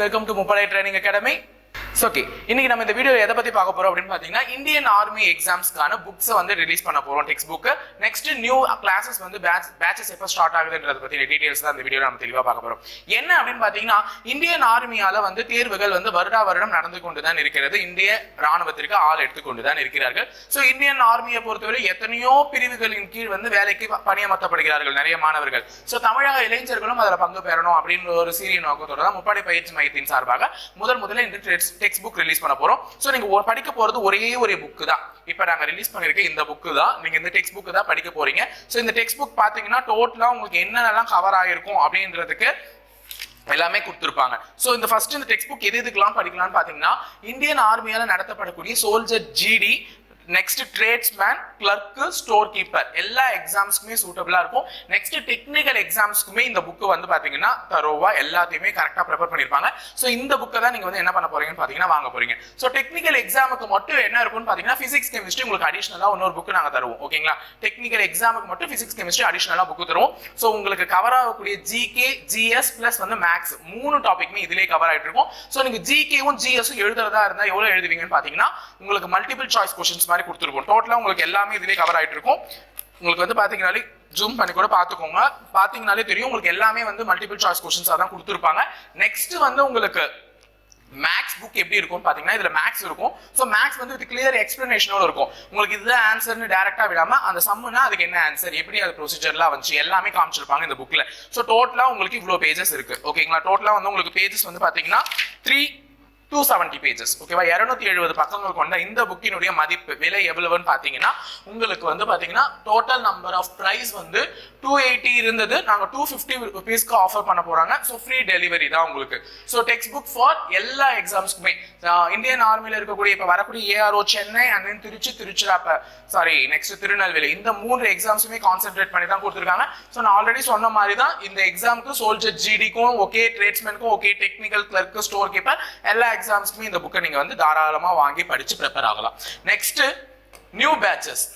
Welcome to முப்படை training academy okay இன்னைக்கு நம்ம இந்த வீடியோ எதை பத்தி பார்க்க போறோம் அப்படின்னு பாத்தீங்கன்னா இந்தியன் ஆர்மி எக்ஸாம்ஸ்க்கான புக்ஸ் வந்து ரிலீஸ் பண்ண போறோம் text book next new classes வந்து பேட்ச் பேட்சஸ் எப்போ ஸ்டார்ட் ஆகுதுன்றத பத்தி டீடைல்ஸ் தான் இந்த வீடியோ நம்ம தெளிவா பார்க்க போறோம். என்ன அப்படின்னு பாத்தீங்கன்னா இந்தியன் ஆர்மியால வந்து தேர்வுகள் வந்து வருடா வருடம் நடந்து கொண்டு தான் இருக்கிறது. இந்திய ராணுவத்திற்கு ஆள் எடுத்துக்கொண்டு தான் இருக்கிறார்கள். ஸோ இந்தியன் ஆர்மியை பொறுத்தவரை எத்தனையோ பிரிவுகளின் கீழ் வந்து வேலைக்கு பணியமர்த்தப்படுகிறார்கள் நிறைய மாணவர்கள். ஸோ தமிழக இளைஞர்களும் அதில் பங்கு பெறணும் அப்படின்ற ஒரு சீரிய நோக்கத்தோட தான் முப்படை பயிற்சி மையத்தின் சார்பாக முதல் முதல்ல இந்த டெக்ஸ்ட் புக் ரிலீஸ் பண்ண போறோம். ஸோ நீங்க படிக்க போறது ஒரே ஒரு புக்கு தான். இப்போ நாங்க ரிலீஸ் பண்ணிருக்க இந்த புக்கு தான். நீங்க இந்த டெக்ஸ்ட் புக்கு தான் படிக்க போறீங்க. ஸோ இந்த டெக்ஸ்ட் புக் பாத்தீங்கன்னா டோட்டலா உங்களுக்கு என்னென்னலாம் கவர் ஆயிருக்கும் அப்படின்றதுக்கு எல்லாமே கொடுத்துருப்பாங்க. ஸோ இந்த ஃபர்ஸ்ட் இந்த டெக்ஸ்ட் புக் எது எதுக்கெல்லாம் படிக்கலாம்னு பார்த்தீங்கன்னா இந்தியன் ஆர்மியால் நடத்தப்படக்கூடிய soldier GD next tradesman clerk store keeper எல்லா எக்ஸாம்ஸ்க்குமே சூட்டபிளா இருக்கும். நெக்ஸ்ட் டெக்னிக்கல் எக்ஸாம்ஸ்க்குமே இந்த புக்கு வந்து பாத்தீங்கன்னா தரோவா எல்லாத்தையுமே கரெக்டா ப்ரிப்பேர் பண்ணிருப்பாங்க. ஸோ இந்த புக்கை தான் நீங்க வந்து என்ன பண்ண போறீங்கன்னு பாத்தீங்கன்னா வாங்க போறீங்க. ஸோ டெக்னிக்கல் எக்ஸாமுக்கு மட்டும் என்ன இருக்கும்னு பாத்தீங்கன்னா ஃபிசிக்ஸ் கெமிஸ்ட்ரி உங்களுக்கு அடிஷனலாக இன்னொரு புக்கு நாங்க தருவோம். ஓகேங்களா டெக்னிக்கல் எக்ஸாமுக்கு மட்டும் ஃபிசிக்ஸ் கெமிஸ்ட்ரி அடிஷனலாக புக்கு தருவோம். ஸோ உங்களுக்கு கவர் ஆகக்கூடிய ஜிகே ஜிஎஸ் பிளஸ் வந்து மேக்ஸ் மூணு டாபிக்மே இதுலயே கவர் ஆகிட்டு இருக்கும். ஸோ நீங்க ஜிகேவும் ஜிஎஸும் எழுதுறதா இருந்தால் எவ்வளவு எழுதுவீங்கன்னு பாத்தீங்கன்னா உங்களுக்கு மல்டிபிள் சாய்ஸ் கொஸ்டின்ஸ் மாதிரி கொடுத்துருக்கோம் டோட்டலாக உங்களுக்கு எல்லாமே இதுலேயே கவர் ஆகிட்டு இருக்கும் உங்களுக்கு வந்து பாத்தீங்கன்னாலே ஜூம் பண்ணி கூட பார்த்துக்கோங்க பார்த்தீங்கனாலே தெரியும் உங்களுக்கு எல்லாமே வந்து மல்டிபிள் சாய்ஸ் கொஸ்டின்ஸா தான் கொடுத்துருப்பாங்க. நெக்ஸ்ட் வந்து உங்களுக்கு மேக்ஸ் புக் எப்படி இருக்கும்னு பார்த்தீங்கன்னா இதில் மேக்ஸ் இருக்கும். ஸோ மேக்ஸ் வந்து வித் கிளியர் எக்ஸ்பிளனேஷனோட இருக்கும். உங்களுக்கு இதுதான் ஆன்சர்னு டேரெக்டாக விடாமல் அந்த சம்முனா அதுக்கு என்ன ஆன்சர் எப்படி அது ப்ரொசீஜர்லாம் வந்துச்சு எல்லாமே காமிச்சிருப்பாங்க இந்த புக்கில் ஸோ டோட்டலாக உங்களுக்கு இவ்வளோ பேஜஸ் இருக்குது ஓகேங்களா டோட்டலாக வந்து உங்களுக்கு பேஜஸ் வந்து பார்த்தீங்கன்னா த்ரீ டூ செவன்டி பேஜஸ் ஓகேவா இரநூத்தி எழுபது பக்கங்கள் கொண்ட இந்த புக்கினுடைய மதிப்பு விலை எவ்வளவுன்னு பார்த்தீங்கன்னா உங்களுக்கு வந்து பார்த்தீங்கன்னா டோட்டல் நம்பர் ஆஃப் ப்ரைஸ் வந்து டூ எயிட்டி இருந்தது. நாங்கள் டூ ஃபிஃப்டி ருபீஸ்க்கு ஆஃபர் பண்ண போகிறாங்க ஸோ ஃப்ரீ டெலிவரி தான் உங்களுக்கு. ஸோ டெக்ஸ்ட் புக் ஃபார் எல்லா எக்ஸாம்ஸ்க்குமே இந்தியன் ஆர்மியில் இருக்கக்கூடிய இப்போ வரக்கூடிய ARO Chennai and then Trichy திருச்சிராப்ப sorry next Tirunelveli இந்த மூன்று எக்ஸாம்ஸுமே கான்சென்ட்ரேட் பண்ணி தான் கொடுத்துருக்காங்க. ஸோ நான் ஆல்ரெடி சொன்ன மாதிரி தான் இந்த எக்ஸாமுக்கு சோல்ஜர் ஜிடிக்கும் okay ட்ரேட்ஸ்மேனுக்கும் okay technical clerk store keeper எல்லா எக்ஸாம்ஸ்க்குமே இந்த புக்கை நீங்கள் வந்து தாராளமாக வாங்கி படித்து ப்ரிப்பேர் ஆகலாம். Next new batches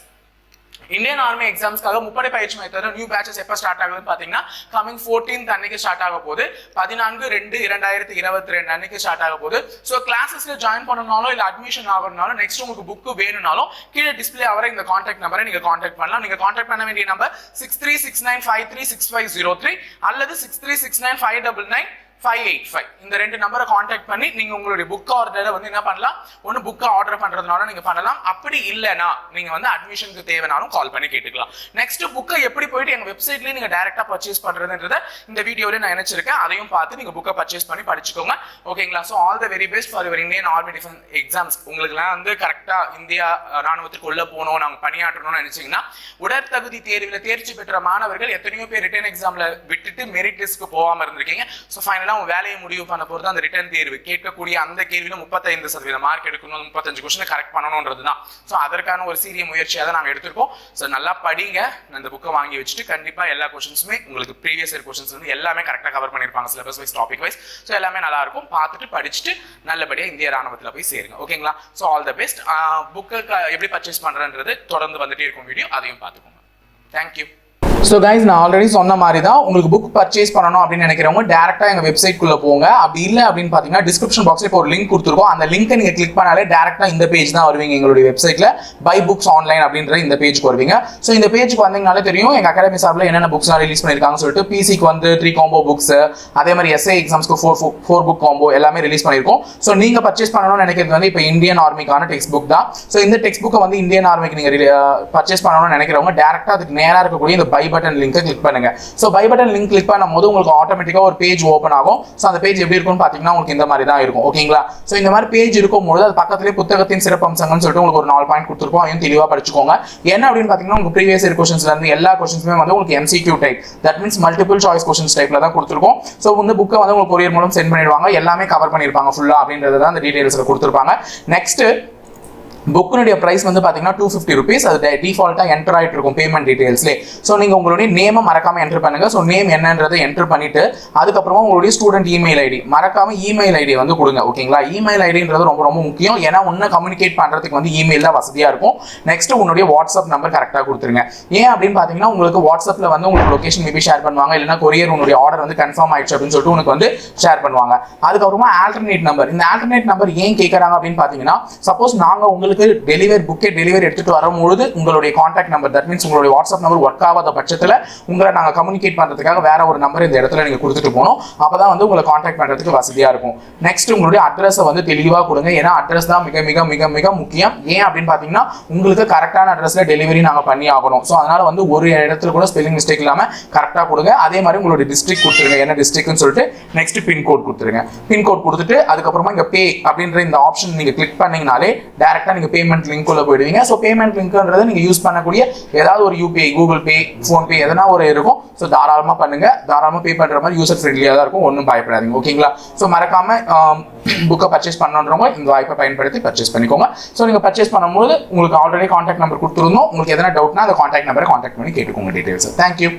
Indian army எக்ஸாம்ஸ்க்காக முப்படை பயிற்சி மையத்தோட நியூ பேச்சஸ் எப்போ ஸ்டார்ட் ஆகுதுன்னு பார்த்தீங்கன்னா கமிங் 14th அன்னைக்கு ஸ்டார்ட் ஆக போகுது. பதினான்கு ரெண்டு இரண்டாயிரத்தி இருபத்தி ரெண்டு அன்னைக்கு ஸ்டார்ட் ஆக போகுது. ஸோ கிளாஸஸில் ஜாயின் பண்ணனாலும் இல்லை அட்மிஷன் ஆகணும்னாலும் நெக்ஸ்ட் உங்களுக்கு புக்கு வேணும்னாலும் கீழே டிஸ்பிளே ஆகிற இந்த காண்டாக்ட் நம்பரை நீங்கள் காண்டாக்ட் பண்ணலாம். நீங்கள் காண்டாக்ட் பண்ண வேண்டிய number six three six nine five three six five zero three அல்லது six three six nine five double nine five eight five இந்த ரெண்டு நம்பரை காண்டாக்ட் பண்ணி நீங்கள் உங்களுடைய புக் ஆர்டரை வந்து என்ன பண்ணலாம்? ஒன்று புக்கை ஆர்டர் பண்ணுறதுனால நீங்கள் பண்ணலாம். அப்படி இல்லைனா நீங்கள் வந்து அட்மிஷனுக்கு தேவைனாலும் கால் பண்ணி கேட்டுக்கலாம். நெக்ஸ்ட் புக்கை எப்படி போயிட்டு எங்கள் வெப்சைட்லேயே நீங்கள் டேரெக்டாக பர்ச்சேஸ் பண்ணுறதுன்றத இந்த வீடியோவில் நான் நினைச்சிருக்கேன் அதையும் பார்த்து நீங்கள் புக்கை பர்ச்சேஸ் பண்ணி படிச்சுக்கோங்க. ஓகேங்களா so all the very best for your Indian army defence exams உங்களுக்குலாம் வந்து கரெக்டாக இந்தியா அஹ், ராணுவத்துக்கு உள்ள போகணும் நாங்கள் பணியாற்றணும்னு நினச்சிங்கன்னா உடற்தகுதி தேர்வில் தேர்ச்சி பெற்ற மாணவர்கள் எத்தனையோ பேர் ரிட்டர்ன் எக்ஸாமில் விட்டுட்டு மெரிட் லிஸ்ட்க்கு போகாமல் இருந்திருக்கீங்க. ஸோ ஃபைனலாக உங்க வேலையை முடிவு பண்ண போகிறது அந்த ரிட்டன் தேர்வு. கேட்கக்கூடிய அந்த கேள்வியில் முப்பத்தைந்து சதவீதம் மார்க் எடுக்கணும் முப்பத்தஞ்சு கொஸ்டின் கரெக்ட் பண்ணணுன்றது தான். ஸோ அதற்கான ஒரு சீரிய முயற்சியாக தான் நாங்கள் எடுத்திருக்கோம். ஸோ நல்லா படிங்க. இந்த புக்கை வாங்கி வச்சுட்டு கண்டிப்பாக எல்லா கொஸ்டின்ஸுமே உங்களுக்கு ப்ரீவியஸ் இயர் கொஸ்டின்ஸ் வந்து எல்லாமே கரெக்டாக கவர் பண்ணியிருப்பாங்க syllabus wise topic wise so எல்லாமே நல்லா இருக்கும். பார்த்துட்டு படிச்சுட்டு நல்லபடியாக இந்திய ராணுவத்தில் போய் சேருங்க. ஓகேங்களா so all the best book எப்படி பர்ச்சேஸ் பண்ணுறன்றது தொடர்ந்து வந்துட்டே இருக்கும் வீடியோ அதையும் பார்த்துக்கோங்க. தேங்க்யூ ஸோ கைஸ் நான் ஆல்ரெடி சொன்ன மாதிரி தான் உங்களுக்கு புக் பர்ச்சேஸ் பண்ணணும் அப்படின்னு நினைக்கிறவங்க டேரெக்டாக எங்கள் வெப்சைட்குள்ளே போங்க. அப்படி இல்லை அப்படின்னு பார்த்தீங்கன்னா டிஸ்கிரிப்ஷன் பாக்ஸில் இப்போ ஒரு லிங்க் கொடுத்துருக்கோம். அந்த லிங்கை நீங்கள் கிளிக் பண்ணாலே டேரெக்டாக இந்த பேஜ் தான் வருவீங்க எங்களுடைய வெப்சைட்டில் பை புக்ஸ் ஆன்லைன் அப்படின்ற இந்த பேஜ்க்கு வருவீங்க. ஸோ இந்த பேஜ்க்கு வந்தீங்கனாலே தெரியும் எங்கள் அகாடமி சார்பில் என்னென்ன புக்ஸ்லாம் ரிலீஸ் பண்ணிருக்காங்கன்னு சொல்லிட்டு பிசிக்கு வந்து த்ரீ காம்போ புக்ஸ் அதே மாதிரி எஸ்ஐ எக்ஸாம்ஸ்க்கு ஃபோர் ஃபோர் புக் காம்போ எல்லாமே ரிலீஸ் பண்ணியிருக்கோம். ஸோ நீங்கள் பர்ச்சேஸ் பண்ணணும்னு நினைக்கிறது வந்து இப்போ இந்தியன் ஆர்மிக்கான டெக்ஸ்ட் புக் தான். ஸோ இந்த டெக்ஸ்ட் புக்கை வந்து இந்தியன் ஆர்மிக்கு நீங்கள் பர்ச்சேஸ் பண்ணணும்னு நினைக்கிறவங்க டேரெக்டாக அதுக்கு நேராக இருக்கக்கூடிய இந்த பை பட்டன் லிங்க்கை கிளிக் பண்ணுங்க. So buy button link click பண்ணும்போது உங்களுக்கு ஆட்டோமேட்டிக்கா ஒரு பேஜ் ஓப்பன் ஆகும். ஸோ அந்த பேஜ் எப்படி இருக்கும்னு பார்த்தீங்கன்னா உங்களுக்கு இந்த மாதிரி தான் இருக்கும். ஓகேங்களா ஸோ இந்த மாதிரி பேஜ் இருக்கும்போது அது பக்கத்துலேயே புத்தகத்தின் சிறப்பம்சங்கள்னு சொல்லிட்டு உங்களுக்கு ஒரு நாலு பாயிண்ட் கொடுத்துருக்கோம். அதையும் தெளிவாக படிச்சுக்கோங்க. என்ன அப்படின்னு பார்த்தீங்கன்னா உங்களுக்கு ப்ரீவியஸ் இயர் கொஸ்டின்ஸ்ல இருந்து எல்லா கொஸ்டின்ஸுமே வந்து உங்களுக்கு MCQ type that means multiple choice questions டைப்ல தான் கொடுத்துருக்கோம். ஸோ இந்த புக்கை வந்து உங்களுக்கு கொரியர் மூலம் சென்ட் பண்ணிடுவாங்க. எல்லாமே கவர் பண்ணியிருப்பாங்க ஃபுல்லா அப்படின்றத தான் அந்த டீடைல்ஸில் கொடுத்துருப்பாங்க. நெக்ஸ்ட் புக்கினுடைய ப்ரைஸ் வந்து பார்த்தீங்கன்னா டூ ஃபிஃப்டி ருபீஸ் அது டிஃபால்ட்டாக என்டர் ஆகிட்டு இருக்கும் பேமெண்ட் டீடைல்ஸ்லேயே ஸோ நீங்கள் உங்களுடைய நேமை மறக்காமல் என்டர் பண்ணுங்க. ஸோ நேம் என்னன்றதை என்டர் பண்ணிவிட்டு அதுக்கப்புறமா உங்களுடைய ஸ்டூடெண்ட் இமெயில் ஐடி மறக்காம இமெயில் ஐடி வந்து கொடுங்க ஓகேங்களா இமெயில் ஐடின்றது ரொம்ப ரொம்ப முக்கியம். ஏன்னா ஒன்று கம்யூனிகேட் பண்ணுறதுக்கு வந்து இமெயில் தான் வசதியாக இருக்கும். நெக்ஸ்ட் உன்னுடைய வாட்ஸ்அப் நம்பர் கரெக்டாக கொடுத்துருங்க. ஏன் அப்படின்னு பார்த்தீங்கன்னா உங்களுக்கு வாட்ஸ்அப்பில் வந்து உங்களுக்கு லொக்கேஷன் மேபி ஷேர் பண்ணுவாங்க. இல்லைன்னா கொரியர் உன்னுடைய ஆர்டர் வந்து கன்ஃபார்ம் ஆயிடுச்சு அப்படின்னு சொல்லிட்டு உனக்கு வந்து ஷேர் பண்ணுவாங்க. அதுக்கப்புறமா ஆல்டர்னேட் நம்பர் இந்த ஆல்டர்னேட் நம்பர் ஏன் கேட்குறாங்க அப்படின்னு பார்த்தீங்கன்னா சப்போஸ் நாங்கள் உங்களுக்கு டெலிவரி புக்கே டெலிவரி எடுத்துட்டு வரும்பொழுது உங்களுடைய காண்டாக்ட் நம்பர் தட் மீன்ஸ் உங்களுடைய வாட்ஸ்அப் நம்பர் ஒர்க் ஆகாத பட்சத்தில் உங்களை நாங்கள் கம்யூனிகேட் பண்ணுறதுக்காக வேற ஒரு நம்பர் இந்த இடத்துல நீங்கள் கொடுத்துட்டு போகணும். அப்போ தான் வந்து உங்களை காண்டாக்ட் பண்ணுறதுக்கு வசதியாக இருக்கும். நெக்ஸ்ட் உங்களுடைய அட்ரஸை வந்து தெளிவாக கொடுங்க. ஏன்னா அட்ரஸ் தான் மிக மிக மிக மிக முக்கியம். ஏன் அப்படின்னு பார்த்தீங்கன்னா உங்களுக்கு கரெக்டான அட்ரஸில் டெலிவரி நாங்கள் பண்ணி ஆகணும். ஸோ அதனால வந்து ஒரு இடத்துல கூட ஸ்பெல்லிங் மிஸ்டேக் இல்லாமல் கரெக்டாக கொடுங்க. அதே மாதிரி உங்களுடைய டிஸ்ட்ரிக்ட் கொடுத்துருங்க. என்ன டிஸ்ட்ரிக்ட்னு சொல்லிட்டு நெக்ஸ்ட் பின்கோட் கொடுத்துருங்க. பின்கோட் கொடுத்துட்டு அதுக்கப்புறமா இங்கே பே அப்படின்ற இந்த ஆப்ஷன் நீங்கள் கிளிக் பண்ணீங்கனாலே டேரெக்டாக நீங்கள் பேமெண்ட் லிங்க் உள்ள போயிடுவீங்க. ஸோ பேமெண்ட் லிங்க்ன்றது நீங்கள் யூஸ் பண்ணக்கூடிய ஏதாவது ஒரு யூபிஐ கூகுள் பே ஃபோன்பே எதனா ஒரு இருக்கும். ஸோ தாராளமாக பண்ணுங்க. தாராளமாக பே பண்ணுற மாதிரி யூசர் ஃப்ரெண்ட்லியாக தான் இருக்கும். ஒன்றும் பயப்படாதீங்க. ஓகேங்களா ஸோ மறக்காம um, புக்கை பர்ச்சேஸ் பண்ணணுன்றவங்க இந்த வாய்ப்பை பயன்படுத்தி பர்ச்சேஸ் பண்ணிக்கோங்க. ஸோ நீங்கள் பர்ச்சேஸ் பண்ணும்போது உங்களுக்கு ஆல்ரெடி காண்டாக்ட் நம்பர் கொடுத்துருந்தோம். உங்களுக்கு எதனா டவுட்னா அந்த காண்டாக்ட் நம்பரை காண்டாக்ட் பண்ணி கேட்டுக்கோங்க டீட்டெயில்ஸ் தேங்க்யூ